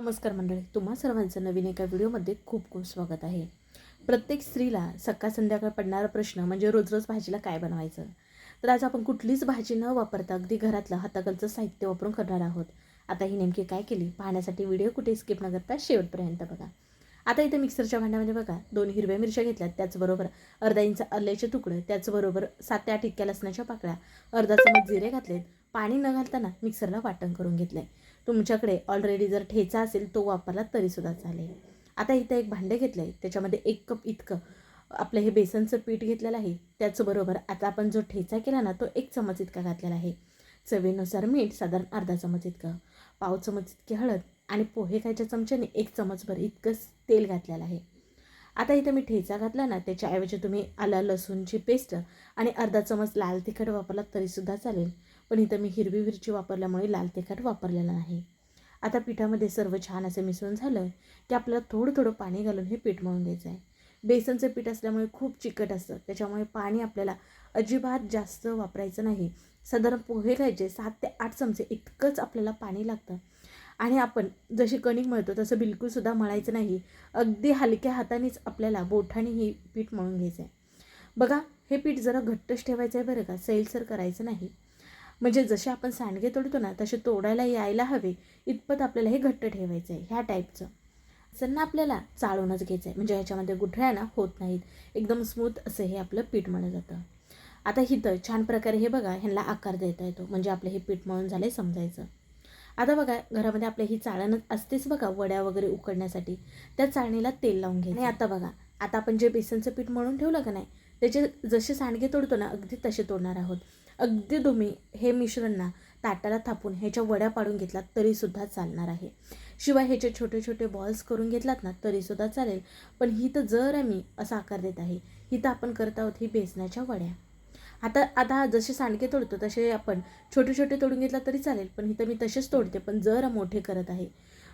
नमस्कार मंडळी तुम्हा सर्वांचं नवीन एका व्हिडिओमध्ये खूप खूप स्वागत आहे. प्रत्येक स्त्रीला सकाळ संध्याकाळ पडणारा प्रश्न म्हणजे रोज रोज भाजीला काय बनवायचं? तर आज आपण कुठलीच भाजी न वापरता अगदी घरातलं हाताकडचं साहित्य वापरून करणार आहोत. आता ही नेमकी काय केली? पाहण्यासाठी व्हिडिओ कुठे स्किप न करता शेवटपर्यंत बघा. आता इथे मिक्सरच्या भांड्यामध्ये बघा दोन हिरव्या मिरच्या घेतल्यात त्याचबरोबर अर्धा इंच आल्याचे तुकडे त्याचबरोबर सात ते आठ इतक्या लसणाच्या पाकळ्या अर्धा चमच जिरे घातलेत पाणी न घालताना मिक्सरला वाटण करून घेतलं आहे तुमच्याकडे ऑलरेडी जर ठेचा असेल तो वापरला तरीसुद्धा चालेल. आता इथं एक भांडे घेतलं आहे त्याच्यामध्ये एक कप इतकं आपलं हे बेसनचं पीठ घेतलेलं आहे त्याचबरोबर आता आपण जो ठेचा केला ना तो एक चमच इतका घातलेला आहे. चवीनुसार मीठ साधारण अर्धा चमच इतकं पाव चमच इतकी हळद आणि पोहे खायच्या चमच्याने एक चमचभर इतकं तेल घातलेलं आहे. आता इथं मी ठेचा घातला ना त्याच्याऐवजी तुम्ही आला लसूणची पेस्ट आणि अर्धा चमच लाल तिखट वापरला तरीसुद्धा चालेल. पण इथं मी हिरवी मिरची वापरल्यामुळे लाल तिखट वापरलेलं नाही. आता पिठामध्ये सर्व छान असं मिसळून झालं की आपल्याला थोडं थोडं पाणी घालून हे पीठ मळून घ्यायचं आहे बेसनचं पीठ असल्यामुळे खूप चिकट असतं त्याच्यामुळे पाणी आपल्याला अजिबात जास्त वापरायचं नाही. साधारण पोहे खायचे सात ते आठ चमचे इतकंच आपल्याला पाणी लागतं. आणि आपण जशी कणिक मळतो तसं बिलकुलसुद्धा मळायचं नाही. अगदी हलक्या हातानेच आपल्याला बोठाने ही पीठ मळून घ्यायचं आहे बघा हे पीठ जरा घट्टच ठेवायचं आहे बरं का सैलसर करायचं नाही. म्हणजे जसे आपण सांडगे तोडतो ना तसे तोडायला यायला हवे इतपत आपल्याला हे घट्ट ठेवायचं आहे ह्या टाईपचं. ना आपल्याला चाळूनच घ्यायचं आहे म्हणजे ह्याच्यामध्ये गुठळ्या ना होत नाहीत. एकदम स्मूथ असं हे आपलं पीठ मळलं जातं. आता हिथं छान प्रकारे हे बघा ह्यांना आकार देता येतो म्हणजे आपलं हे पीठ मळून आहे समजायचं. आता बघा घरामध्ये आपल्या ही चाळण असतेच बघा वड्या वगैरे उकडण्यासाठी. त्या चाळणीला तेल लावून घ्यायचं. आणि आता बघा आता आपण जे बेसनचं पीठ म्हणून ठेवलं का नाही त्याचे जसे सांडगे तोडतो ना अगदी तसे तोडणार आहोत. अगदी तुम्ही हे मिश्रण ना ताटाला थापून ह्याच्या वड्या पाडून घेतलात तरीसुद्धा चालणार आहे. शिवाय ह्याचे छोटे छोटे बॉल्स करून घेतलात ना तरीसुद्धा चालेल. पण ही तर जर आम्ही असा आकार देत आहे ही तर आपण करत आहोत ही बेसनाच्या वड्या. आता आता जसे सांडगे तोडतो तसे आपण छोटे छोटे तोडून घेतला तरी चालेल पण इथं मी तसेच तोडते पण जर मोठे करत आहे.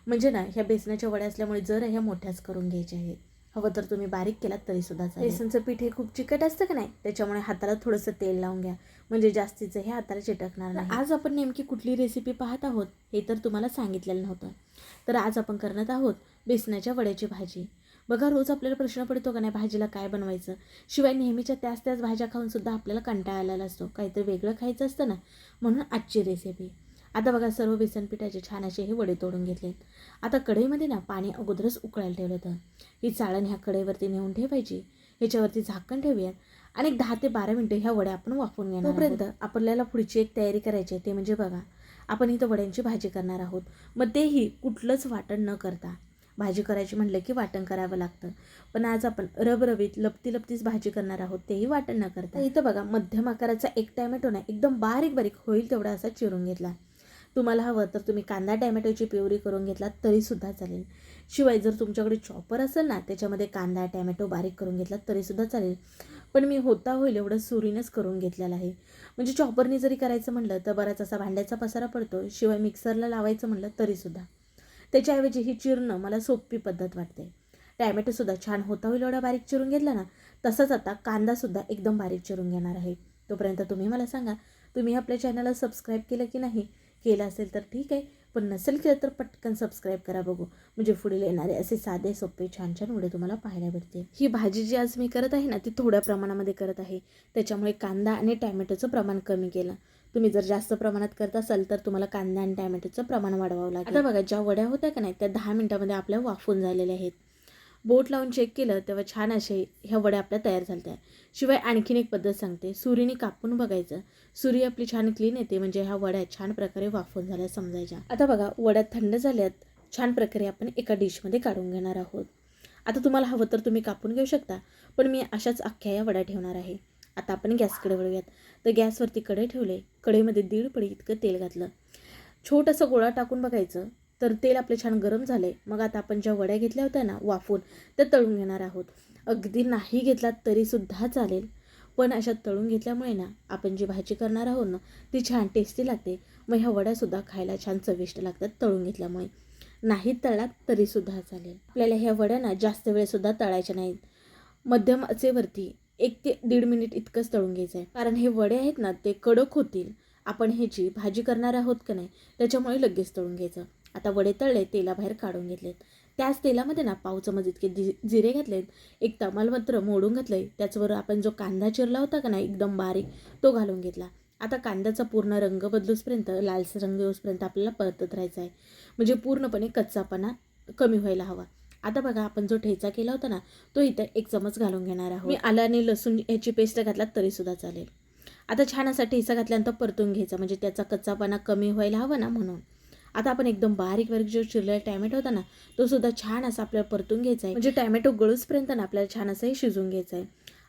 म्हणजे ना ह्या बेसनाच्या वड्या असल्यामुळे जर ह्या मोठ्याच करून घ्यायच्या आहेत. हवं तर तुम्ही बारीक केलात तरीसुद्धा चालेल. बेसनचं पीठ हे खूप चिकट असतं का नाही? त्याच्यामुळे हाताला थोडंसं तेल लावून घ्या. म्हणजे जास्तीचं हे हाताला चिटकणार नाही. आज आपण नेमकी कुठली रेसिपी पाहत आहोत हे तर तुम्हाला सांगितलेलं नव्हतं. तर आज आपण करणार आहोत बेसनाच्या वड्याची भाजी. बघा रोज आपल्याला प्रश्न पडतो का नाही भाजीला काय बनवायचं? शिवाय नेहमीच्या त्याच त्याच भाज्या खाऊन सुद्धा आपल्याला कंटाळा आलेला असतो. काहीतरी वेगळं खायचं असतं ना म्हणून आजची रेसिपी आता बघा सर्व बेसन पिठाचे छान असे हे वडे तोडून घेतलेत. आता कढईमध्ये ना पाणी अगोदरच उकळायला ठेवलं होतं. ही चाळण ह्या कढईवरती नेऊन ठेवायची. ह्याच्यावरती झाकण ठेवूयात. आणि एक दहा ते बारा मिनटं ह्या वड्या आपण वापरून घेणार तोपर्यंत. आपल्याला पुढची एक तयारी करायची आहे ते म्हणजे बघा आपण इथं वड्यांची भाजी करणार आहोत. मग तेही कुठलंच वाटण न करता. भाजी करायची म्हटलं की वाटण करावं लागतं. पण आज आपण रबरबीत लपती लपतीच भाजी करणार आहोत तेही वाटण न करता. इथं बघा मध्यम आकाराचा एक टॅमॅटो ना एकदम बारीक बारीक होईल तेवढा असा चिरून घेतला. तुम्हाला हवं तर तुम्ही कांदा टॅमॅटोची प्युरी करून घेतला तरीसुद्धा चालेल. शिवाय जर तुमच्याकडे चॉपर असेल ना त्याच्यामध्ये कांदा टॅमॅटो बारीक करून घेतला तरीसुद्धा चालेल. पण मी होता होईल एवढं सुरीनंच करून घेतलेलं आहे. म्हणजे चॉपरनी जरी करायचं म्हटलं तर बराच असा भांड्याचा पसारा पडतो. शिवाय मिक्सरला लावायचं म्हटलं तरीसुद्धा. त्याच्याऐवजी ही चिरणं मला सोपी पद्धत वाटते. टॅमॅटोसुद्धा छान होता होईल एवढा बारीक चिरून घेतला ना तसंच आता कांदासुद्धा एकदम बारीक चिरून घेणार आहे. तोपर्यंत तुम्ही मला सांगा तुम्ही आपल्या चॅनलला सबस्क्राईब केलं की नाही? केलं असेल तर ठीक आहे पण नसेल केलं तर पटकन सबस्क्राईब करा बघू. म्हणजे पुढील येणारे असे साधे सोपे छान छान व्हिडिओ तुम्हाला पाहायला भेटते ही भाजी जी आज मी करत आहे ना ती थोड्या प्रमाणामध्ये करत आहे. त्याच्यामुळे कांदा आणि टॅमॅटोचं प्रमाण कमी केलं. तुम्ही जर जास्त प्रमाणात करत असाल तर तुम्हाला कांदा आणि टॅमॅटोचं प्रमाण वाढवावं लागेल. आता बघा ज्या वड्या होत्या का नाही त्या दहा मिनटामध्ये आपल्या वाफून झालेल्या आहेत. बोट लावून चेक केलं तेव्हा छान असे ह्या वड्या आपल्या तयार झाल्या शिवाय आणखीन एक पद्धत सांगते. सुरीने कापून बघायचं. सुरी आपली छान क्लीन येते म्हणजे ह्या वड्या छान प्रकारे वाफून झाल्या समजायच्या. आता बघा वड्या थंड झाल्यात छान प्रकारे आपण एका डिशमध्ये काढून घेणार आहोत. आता तुम्हाला हवं तर तुम्ही कापून घेऊ शकता पण मी अशाच अख्ख्या या वड्या ठेवणार आहे. आता आपण गॅसकडे वळूयात. तर गॅसवरती कढई ठेवले. कढईमध्ये दीड पडी इतकं तेल घातलं. छोटंसं गोळा टाकून बघायचं. तर तेल आपले छान गरम झाले मग आता आपण ज्या वड्या घेतल्या होत्या ना वाफून त्या तळून घेणार आहोत. अगदी नाही घेतलात तरीसुद्धा चालेल. पण अशा तळून घेतल्यामुळे ना आपण जी भाजी करणार आहोत ना ती छान टेस्टी लागते. मग ह्या वड्यासुद्धा खायला छान चविष्ट लागतात तळून घेतल्यामुळे. नाही तळात तरीसुद्धा चालेल. आपल्याला ह्या वड्या ना जास्त वेळसुद्धा तळायच्या नाहीत. मध्यम अचेवरती एक ते दीड मिनिट इतकंच तळून घ्यायचं आहे कारण हे वडे आहेत ना ते कडक होतील. आपण ह्याची भाजी करणार आहोत का नाही त्याच्यामुळे लगेच तळून घ्यायचं. आता वडे तळले तेलाबाहेर काढून घेतलेत. त्याच तेलामध्ये ना पाव चमच इतके जि जिरे घातलेत. एक तमालपत्र मोडून घातलं आहे त्याचबरोबर आपण जो कांदा चिरला होता का ना एकदम बारीक तो घालून घेतला. आता कांद्याचा पूर्ण रंग बदलूसपर्यंत लालसर रंग येऊसपर्यंत आपल्याला परतत राहायचा आहे म्हणजे पूर्णपणे कच्चापणा कमी व्हायला हवा. आता बघा आपण जो ठेचा केला होता ना तो इथं एक चमच घालून घेणार आहोत. मी आलं आणि लसूण ह्याची पेस्ट घातला तरीसुद्धा चालेल. आता छान असा ठेचा घातल्यानंतर परतून घ्यायचा म्हणजे त्याचा कच्चापणा कमी व्हायला हवा ना म्हणून. आता आपण एकदम बारीक बारीक जो चिरलेला टॅमॅटो होता ना तो सुद्धा छान असा आपल्याला परतून घ्यायचा आहे. म्हणजे टॅमॅटो गळूसपर्यंत ना आपल्याला छान असंही शिजून घ्यायचं आहे.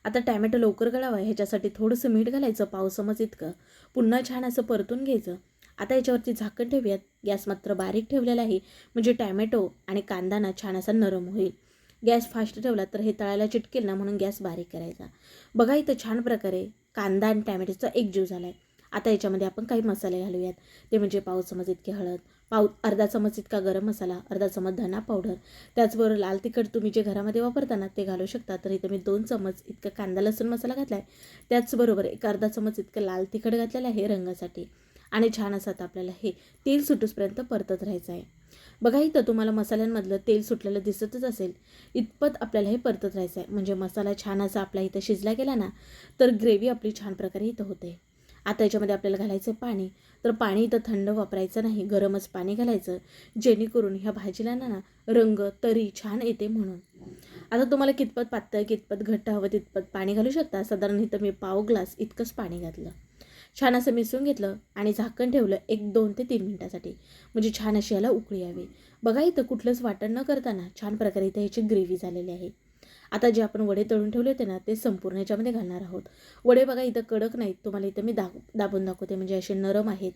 आता टॅमॅटो लवकर गळावा ह्याच्यासाठी थोडंसं मीठ घालायचं पावसमज इतकं. पुन्हा छान असं परतून घ्यायचं. आता याच्यावरती झाकण ठेवूयात. गॅस मात्र बारीक ठेवलेला आहे. म्हणजे टॅमॅटो आणि कांदाना छान असा नरम होईल. गॅस फास्ट ठेवला तर हे तळायला चिटकेल ना म्हणून गॅस बारीक करायचा. बघा इथं छान प्रकारे कांदा आणि टॅमॅटोचा एक जीव झाला आहे आता याच्यामध्ये आपण काही मसाले घालूयात. ते म्हणजे पाव चमच इतके हळद पाव अर्धा चमच इतका गरम मसाला अर्धा चमच धना पावडर. त्याचबरोबर लाल तिखट तुम्ही जे घरामध्ये वापरता ना ते घालू शकता. तर इथं मी दोन चमच इतका कांदा लसूण मसाला घातला आहे त्याचबरोबर एक अर्धा चमच इतकं लाल तिखट घातलेलं आहे रंगासाठी. आणि छान असं आता आपल्याला हे तेल सुटूसपर्यंत परतत राहायचं आहे. बघा इथं तुम्हाला मसाल्यांमधलं तेल सुटलेलं दिसतच असेल. इतपत आपल्याला हे परतत राहायचं आहे. म्हणजे मसाला छान असा आपला इथं शिजला गेला ना तर ग्रेव्ही आपली छान प्रकारे इथं होते. आता याच्यामध्ये आपल्याला घालायचं आहे पाणी. तर पाणी इथं थंड वापरायचं नाही. गरमच पाणी घालायचं. जेणेकरून ह्या भाजीला ना ना रंग तरी छान येते म्हणून. आता तुम्हाला कितपत पातळ कितपत घट्ट हवं तितपत पाणी घालू शकता. साधारण इथं मी पाव ग्लास इतकंच पाणी घातलं. छान असं मिसळून घेतलं आणि झाकण ठेवलं एक दोन ते तीन मिनटासाठी. म्हणजे छान अशी याला उकळी यावी. बघा इथं कुठलंच वाटण न करताना छान प्रकारे इथं ह्याची ग्रेव्ही झालेली आहे. आता जे आपण वडे तळून ठेवले होते ना ते संपूर्ण याच्यामध्ये घालणार आहोत. वडे बघा इथं कडक नाहीत. तुम्हाला इथं मी दा दाबून दाखवते. म्हणजे असे नरम आहेत.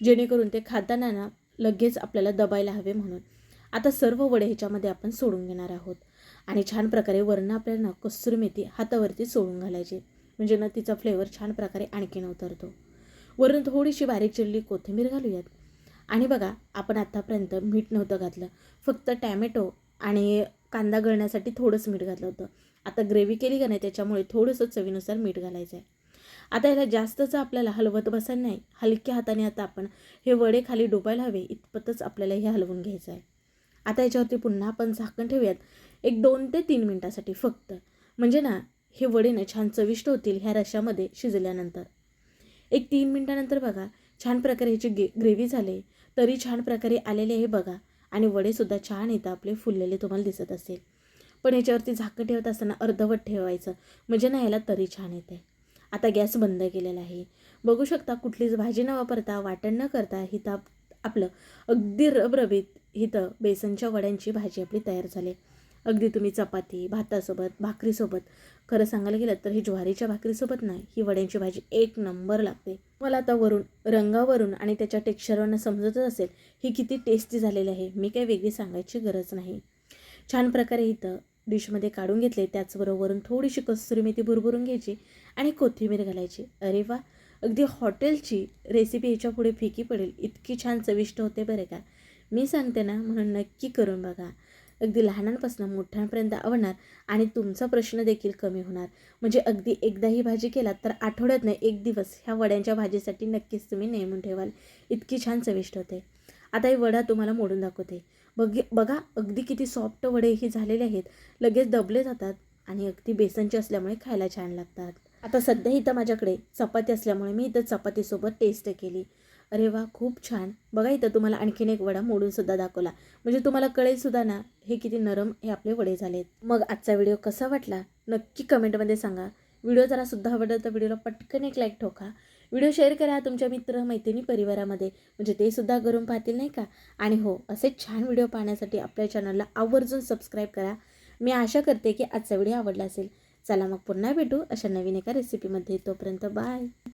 जेणेकरून ते खाताना ना लगेच आपल्याला दबायला हवे म्हणून. आता सर्व वडे ह्याच्यामध्ये आपण सोडून घेणार आहोत. आणि छान प्रकारे वरण आपल्याला कसुर मेथी हातावरती सोडून घालायची. म्हणजे ना तिचा फ्लेवर छान प्रकारे आणखीन उतरतो वरून थोडीशी बारीक चिरली कोथिंबीर घालूयात. आणि बघा आपण आत्तापर्यंत मीठ नव्हतं घातलं. फक्त टॅमॅटो आणि कांदा गळण्यासाठी थोडंसं मीठ घातलं होतं. आता ग्रेव्ही केली का नाही त्याच्यामुळे थोडंसं चवीनुसार मीठ घालायचं आहे आता याला जास्तचं आपल्याला हलवत बसायला नाही. हलक्या हाताने आता आपण हे वडे खाली डुबायला हवे इतपतच आपल्याला हे हलवून घ्यायचं आहे आता याच्यावरती पुन्हा आपण झाकण ठेवूयात. एक दोन ते तीन मिनटासाठी फक्त. म्हणजे ना हे वडे छान चविष्ट होतील ह्या रशामध्ये शिजल्यानंतर. एक तीन मिनटानंतर बघा छान प्रकारे ह्याची गे ग्रेव्ही झाले तरी छान प्रकारे आलेले आहे बघा. आणि वडेसुद्धा छान येतं आपले फुललेले तुम्हाला दिसत असेल. पण याच्यावरती झाकं ठेवत असताना अर्धवट ठेवायचं म्हणजे ना याला तरी छान येते. आता गॅस बंद केलेला आहे. बघू शकता कुठलीच भाजी न वापरता वाटण न करता हिथं आपलं अगदी रबरबीत हिथं बेसनच्या वड्यांची भाजी आपली तयार झाली. अगदी तुम्ही चपाती भातासोबत भाकरीसोबत. खरं सांगायला गेलं तर ही ज्वारीच्या भाकरीसोबत नाही ही वड्यांची भाजी एक नंबर लागते. मला आता वरून रंगावरून आणि त्याच्या टेक्स्चरवरनं समजतच असेल ही किती टेस्टी झालेली आहे. मी काही वेगळी सांगायची गरज नाही. छान प्रकारे इथं डिशमध्ये काढून घेतले त्याचबरोबरून थोडीशी कसुरी मेथी भुरभुरून घ्यायची आणि कोथिंबीर घालायची. अरे वा! अगदी हॉटेलची रेसिपी ह्याच्या पुढे फिकी पडेल. इतकी छान चविष्ट होते बरं का? मी सांगते ना म्हणून नक्की करून बघा. अगदी लहानांपासून मोठ्यांपर्यंत आवडणार आणि तुमचा प्रश्न देखील कमी होणार. म्हणजे अगदी एकदा ही भाजी केलात तर आठवड्यात नाही एक दिवस ह्या वड्यांच्या भाजीसाठी नक्कीच तुम्ही नेमून ठेवाल. इतकी छान चविष्ट होते. आता हे वडा तुम्हाला मोडून दाखवते. बघ बघा अगदी किती सॉफ्ट वडे ही झालेले आहेत. लगेच दबले जातात आणि अगदी बेसनचे असल्यामुळे खायला छान लागतात. आता सध्या इथं माझ्याकडे चपाती असल्यामुळे मी इथं चपातीसोबत टेस्ट केली. अरे वा खूप छान. बघा इथं तुम्हाला आणखीन एक वडा मोडूनसुद्धा दाखवला. म्हणजे तुम्हाला कळेलसुद्धा ना हे किती नरम हे आपले वडे झालेत. मग आजचा व्हिडिओ कसा वाटला? नक्की कमेंटमध्ये सांगा. व्हिडिओ जरा सुद्धा आवडला तर व्हिडिओला पटकन एक लाईक ठोका. व्हिडिओ शेअर करा तुमच्या मित्र मैत्रिणी परिवारामध्ये. म्हणजे ते सुद्धा करून पाहतील नाही का? आणि हो असे छान व्हिडिओ पाहण्यासाठी आपल्या चॅनलला आवर्जून सबस्क्राईब करा. मी आशा करते की आजचा व्हिडिओ आवडला असेल. चला मग पुन्हा भेटू अशा नवीन एका रेसिपीमध्ये तोपर्यंत बाय.